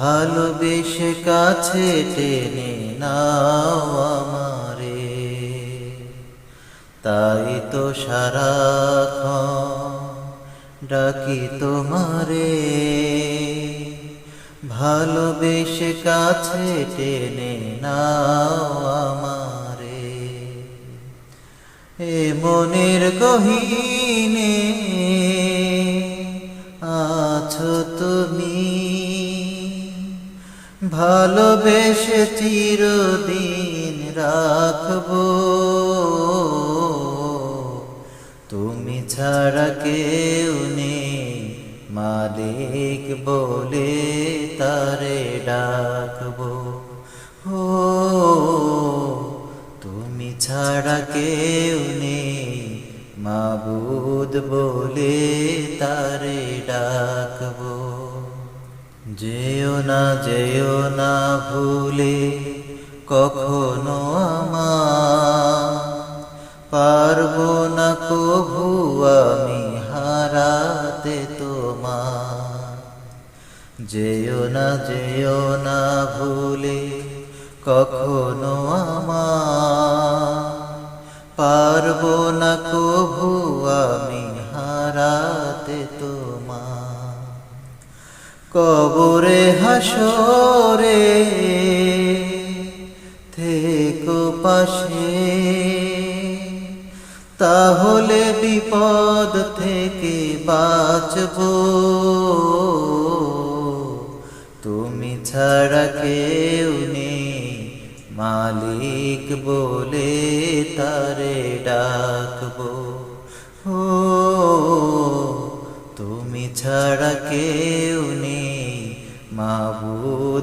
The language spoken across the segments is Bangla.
ভালোবেসে কাছে টেনে নাও আমারে। তাই তো সারাক্ষণ ডাকি তোমারে। ভালোবেসে কাছে টেনে নাও আমারে। এ মনের গহীনে আছো তুমি। ভালোবেসে চিরদিন রাখব। তুমি ছাড়া কেউ নেই, মালিক বলে তারে ডাকবো। ও, তুমি ছাড়া কেউ নেই, মাবুদ বলে তারে ডাকবো। যেও না যেও না ভুলে কখনো আমার। পারব না কভু আমি হারাতে তোমার। যেও না যেও না ভুলে কখনো আমার। পারব না কভু কবরে হাসরে থেকো পাশে। তাহলে বিপদ থেকে বাঁচব। তুমি ছাড়া কেউ নেই, মালিক বলে তারে ডাকবো। ও, তুমি ছাড়া কেউ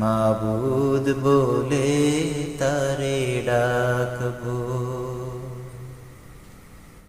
মাবুদ বলে তারে ডাকবো।